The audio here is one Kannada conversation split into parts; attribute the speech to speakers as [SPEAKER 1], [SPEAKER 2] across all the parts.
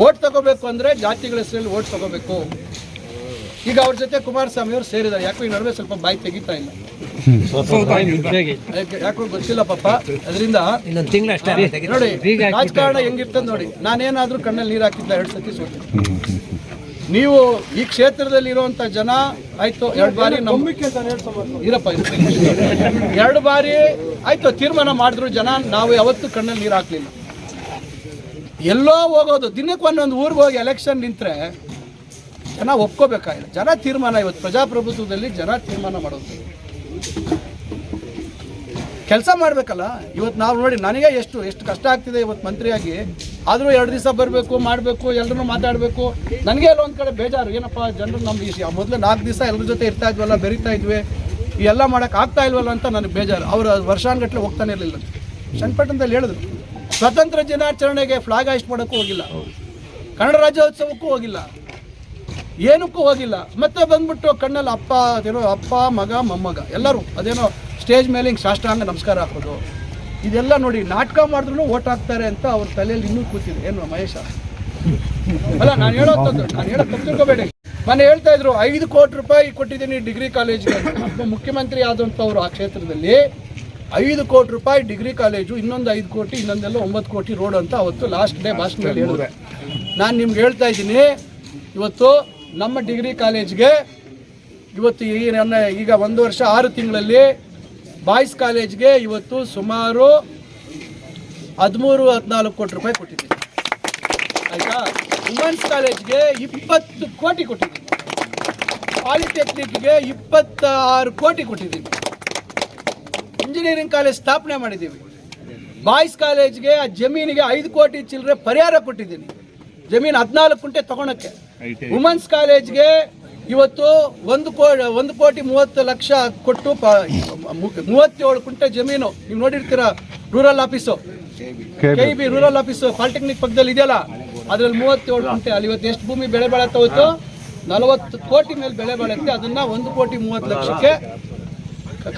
[SPEAKER 1] ಓಟ್ ತಗೋಬೇಕು ಅಂದರೆ ಜಾತಿಗಳ ಹೆಸರಲ್ಲಿ ಓಟ್ ತಗೋಬೇಕು. ಈಗ ಅವ್ರ ಜೊತೆ ಕುಮಾರಸ್ವಾಮಿ ಅವರು ಸೇರಿದ್ದಾರೆ. ಯಾಕೋ ಈ ನಡುವೆ ಸ್ವಲ್ಪ ಬಾಯಿ ತೆಗಿತಾ ಇಲ್ಲ. ಯಾಕೆ- ಗೊತ್ತಿಲ್ಲ ಪಾಪ. ಅದರಿಂದ ನೋಡಿ ರಾಜಕಾರಣ ಹೆಂಗಿರ್ತದೆ ನೋಡಿ. ನಾನೇನಾದ್ರೂ ಕಣ್ಣಲ್ಲಿ ನೀರು ಹಾಕಿದ್ದ ಎರಡು ಸತಿ ಸೋತಿ. ನೀವು ಈ ಕ್ಷೇತ್ರದಲ್ಲಿ ಇರುವಂತ ಜನ ಆಯ್ತು ಎರಡು ಬಾರಿ ನಮ್ಮ ಇರಪ್ಪ ಇರು. ಎರಡು ಬಾರಿ ಆಯ್ತು ತೀರ್ಮಾನ ಮಾಡಿದ್ರು ಜನ ನಾವು ಯಾವತ್ತೂ ಕಣ್ಣಲ್ಲಿ ನೀರು ಹಾಕ್ಲಿಲ್ಲ. ಎಲ್ಲೋ ಹೋಗೋದು. ದಿನಕ್ಕೆ ಒಂದೊಂದು ಊರಿಗೆ ಹೋಗಿ ಎಲೆಕ್ಷನ್ ನಿಂತರೆ ಜನ ಒಪ್ಕೋಬೇಕಾಗಿಲ್ಲ. ಜನ ತೀರ್ಮಾನ ಇವತ್ತು ಪ್ರಜಾಪ್ರಭುತ್ವದಲ್ಲಿ ಜನ ತೀರ್ಮಾನ ಮಾಡೋದು. ಕೆಲಸ ಮಾಡಬೇಕಲ್ಲ? ಇವತ್ತು ನಾವು ನೋಡಿ, ನನಗೆ ಎಷ್ಟು ಎಷ್ಟು ಕಷ್ಟ ಆಗ್ತಿದೆ ಇವತ್ತು ಮಂತ್ರಿಯಾಗಿ. ಆದರೂ ಎರಡು ದಿವಸ ಬರಬೇಕು, ಮಾಡಬೇಕು ಎಲ್ಲರೂ ಮಾತಾಡಬೇಕು. ನನಗೆ ಎಲ್ಲ ಒಂದು ಕಡೆ ಬೇಜಾರು. ಏನಪ್ಪ, ಜನರು ನಮ್ಮ ಮೊದಲು ನಾಲ್ಕು ದಿವಸ ಎಲ್ಲರ ಜೊತೆ ಇರ್ತಾ ಇದ್ವಲ್ಲ, ಬೆರಿತಾ ಇದ್ವಿ. ಎಲ್ಲ ಮಾಡೋಕೆ ಆಗ್ತಾ ಇಲ್ವಲ್ಲ ಅಂತ ನನಗೆ ಬೇಜಾರು. ಅವರು ವರ್ಷಾನ್ಗಟ್ಟಲೆ ಹೋಗ್ತಾನೆ ಇರಲಿಲ್ಲ. ಚನ್ನಪಟ್ಟಣದಲ್ಲಿ ಹೇಳಿದ್ರು. ಸ್ವತಂತ್ರ ದಿನಾಚರಣೆಗೆ ಫ್ಲಾಗ್ ಹಾಯಿಸ್ಟ್ ಮಾಡೋಕ್ಕೂ ಹೋಗಿಲ್ಲ. ಕನ್ನಡ ರಾಜ್ಯೋತ್ಸವಕ್ಕೂ ಹೋಗಿಲ್ಲ. ಏನಕ್ಕೂ ಹೋಗಿಲ್ಲ. ಮತ್ತೆ ಬಂದ್ಬಿಟ್ಟು ಕಣ್ಣಲ್ಲಿ ಅಪ್ಪ, ಅದೇನೋ ಅಪ್ಪ, ಮಗ, ಮೊಮ್ಮಗ, ಎಲ್ಲರೂ ಅದೇನೋ ಸ್ಟೇಜ್ ಮೇಲೆ ಹಿಂಗೆ ಸಾಷ್ಟಾಂಗ ನಮಸ್ಕಾರ ಹಾಕೋದು. ಇದೆಲ್ಲ ನೋಡಿ ನಾಟಕ ಮಾಡಿದ್ರು ಓಟ್ ಹಾಕ್ತಾರೆ ಅಂತ ಅವ್ರ ತಲೆಯಲ್ಲಿ ಇನ್ನೂ ಕೂತಿದೆ. ಏನು ಮಹೇಶ? ಅಲ್ಲ, ನಾನು ಹೇಳೋದು ನಾನು ಹೇಳೋ ತಿಳ್ಕೋಬೇಡಿ. ನಾನು ಮೊನ್ನೆ ಹೇಳ್ತಾ ಇದ್ರು, ಐದು ಕೋಟಿ ರೂಪಾಯಿ ಕೊಟ್ಟಿದ್ದೀನಿ ಡಿಗ್ರಿ ಕಾಲೇಜ್ಗೆ ಮುಖ್ಯಮಂತ್ರಿ ಆದಂಥವ್ರು ಆ ಕ್ಷೇತ್ರದಲ್ಲಿ. ಐದು ಕೋಟಿ ರೂಪಾಯಿ ಡಿಗ್ರಿ ಕಾಲೇಜು ಇನ್ನೊಂದು ಐದು ಕೋಟಿ ಇನ್ನೊಂದೆಲ್ಲ ಒಂಬತ್ತು ಕೋಟಿ ರೋಡ್ ಅಂತ ಅವತ್ತು ಲಾಸ್ಟ್ ಡೇ ಭಾಷಣದಲ್ಲಿ ಹೇಳಿದ್ರೆ. ನಾನು ನಿಮ್ಗೆ ಹೇಳ್ತಾ ಇದ್ದೀನಿ ಇವತ್ತು ನಮ್ಮ ಡಿಗ್ರಿ ಕಾಲೇಜ್ಗೆ ಇವತ್ತು ಈ ನನ್ನ ಈಗ ಒಂದು ವರ್ಷ ಆರು ತಿಂಗಳಲ್ಲಿ ಬಾಯ್ಸ್ ಕಾಲೇಜ್ಗೆ ಇವತ್ತು ಸುಮಾರು ಹದಿಮೂರು ಹದಿನಾಲ್ಕು ಕೋಟಿ ರೂಪಾಯಿ ಕೊಟ್ಟಿದ್ದೀನಿ. ಆಯಿತಾ? ವುಮೆನ್ಸ್ ಕಾಲೇಜ್ಗೆ ಇಪ್ಪತ್ತು ಕೋಟಿ ಕೊಟ್ಟಿದ್ದೀನಿ. ಪಾಲಿಟೆಕ್ನಿಕ್ಗೆ ಇಪ್ಪತ್ತಾರು ಕೋಟಿ ಕೊಟ್ಟಿದ್ದೀನಿ. ಇಂಜಿನಿಯರಿಂಗ್ ಕಾಲೇಜ್ ಸ್ಥಾಪನೆ ಮಾಡಿದ್ದೀವಿ. ಬಾಯ್ಸ್ ಕಾಲೇಜ್ಗೆ ಆ ಜಮೀನಿಗೆ ಐದು ಕೋಟಿ ಚಿಲ್ಲರೆ ಪರಿಹಾರ ಕೊಟ್ಟಿದ್ದೀನಿ. ಜಮೀನು ಹದಿನಾಲ್ಕು ಕುಂಟೆ ತಗೊಳಕ್ಕೆ. ವುಮೆನ್ಸ್ ಕಾಲೇಜ್ಗೆ ಇವತ್ತು ಒಂದು ಕೋ ಒಂದು ಕೋಟಿ ಮೂವತ್ತು ಲಕ್ಷ ಕೊಟ್ಟು ಮೂವತ್ತೇಳು ಕುಂಟೆ ಜಮೀನು. ನೀವು ನೋಡಿರ್ತೀರ rural office K B rural office polytechnic ಪಕ್ಕದಲ್ಲಿ ಇದೆಯಲ್ಲ? ಅದ್ರಲ್ಲಿ ಮೂವತ್ತೇಳು ಕುಂಟೆ ಅಲ್ಲಿ ಇವತ್ತು ಎಷ್ಟು ಭೂಮಿ ಬೆಳೆ ಬಾಳತ್ತೆ ಹೋಯ್ತು ನಲವತ್ತು ಕೋಟಿ ಮೇಲೆ ಬೆಳೆ ಬೆಳೆಯುತ್ತೆ ಅದನ್ನ ಒಂದು ಕೋಟಿ ಮೂವತ್ತು ಲಕ್ಷಕ್ಕೆ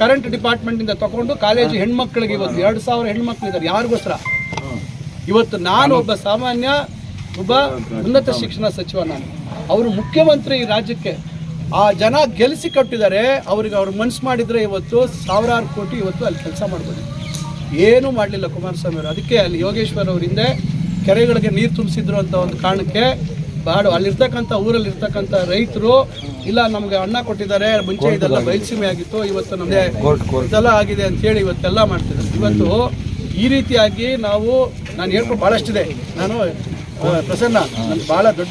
[SPEAKER 1] ಕರೆಂಟ್ ಡಿಪಾರ್ಟ್ಮೆಂಟಿಂದ ತಗೊಂಡು ಕಾಲೇಜು ಹೆಣ್ಮಕ್ಳಿಗೆ ಇವತ್ತು ಎರಡು ಸಾವಿರ ಹೆಣ್ಮಕ್ಳಿದ್ದಾರೆ. ಯಾರಿಗೋಸ್ಕರ? ಇವತ್ತು ನಾನು ಒಬ್ಬ ಸಾಮಾನ್ಯ, ಒಬ್ಬ ಉನ್ನತ ಶಿಕ್ಷಣ ಸಚಿವ ನಾನು. ಅವರು ಮುಖ್ಯಮಂತ್ರಿ ಈ ರಾಜ್ಯಕ್ಕೆ ಆ ಜನ ಗೆಲ್ಲಿಸಿ ಕಟ್ಟಿದ್ದಾರೆ. ಅವ್ರಿಗೆ ಅವ್ರು ಮನ್ಸು ಮಾಡಿದರೆ ಇವತ್ತು ಸಾವಿರಾರು ಕೋಟಿ ಇವತ್ತು ಅಲ್ಲಿ ಕೆಲಸ ಮಾಡ್ಬೋದು. ಏನೂ ಮಾಡಲಿಲ್ಲ ಕುಮಾರಸ್ವಾಮಿ ಅವರು. ಅದಕ್ಕೆ ಅಲ್ಲಿ ಯೋಗೇಶ್ವರ್ ಅವ್ರ ಹಿಂದೆ ಕೆರೆಗಳಿಗೆ ನೀರು ತುಂಬಿಸಿದ್ರು ಅಂತ ಒಂದು ಕಾರಣಕ್ಕೆ ಬಾಡು ಅಲ್ಲಿರ್ತಕ್ಕಂಥ ಊರಲ್ಲಿ ಇರ್ತಕ್ಕಂಥ ರೈತರು ಇಲ್ಲ ನಮಗೆ ಅಣ್ಣ ಕೊಟ್ಟಿದ್ದಾರೆ ಮುಂಚೆ ಇದೆಲ್ಲ ಬಯಲುಸೀಮೆ ಆಗಿತ್ತು ಇವತ್ತು ನಮಗೆ ಇದೆಲ್ಲ ಆಗಿದೆ ಅಂತ ಹೇಳಿ ಇವತ್ತೆಲ್ಲ ಮಾಡ್ತಿದ್ದಾರೆ. ಇವತ್ತು ಈ ರೀತಿಯಾಗಿ ನಾವು ನಾನು ಹೇಳ್ಕೊಂಡು ಭಾಳಷ್ಟಿದೆ ನಾನು ಪ್ರಸನ್ನ ನಾನು ಭಾಳ ದೊಡ್ಡ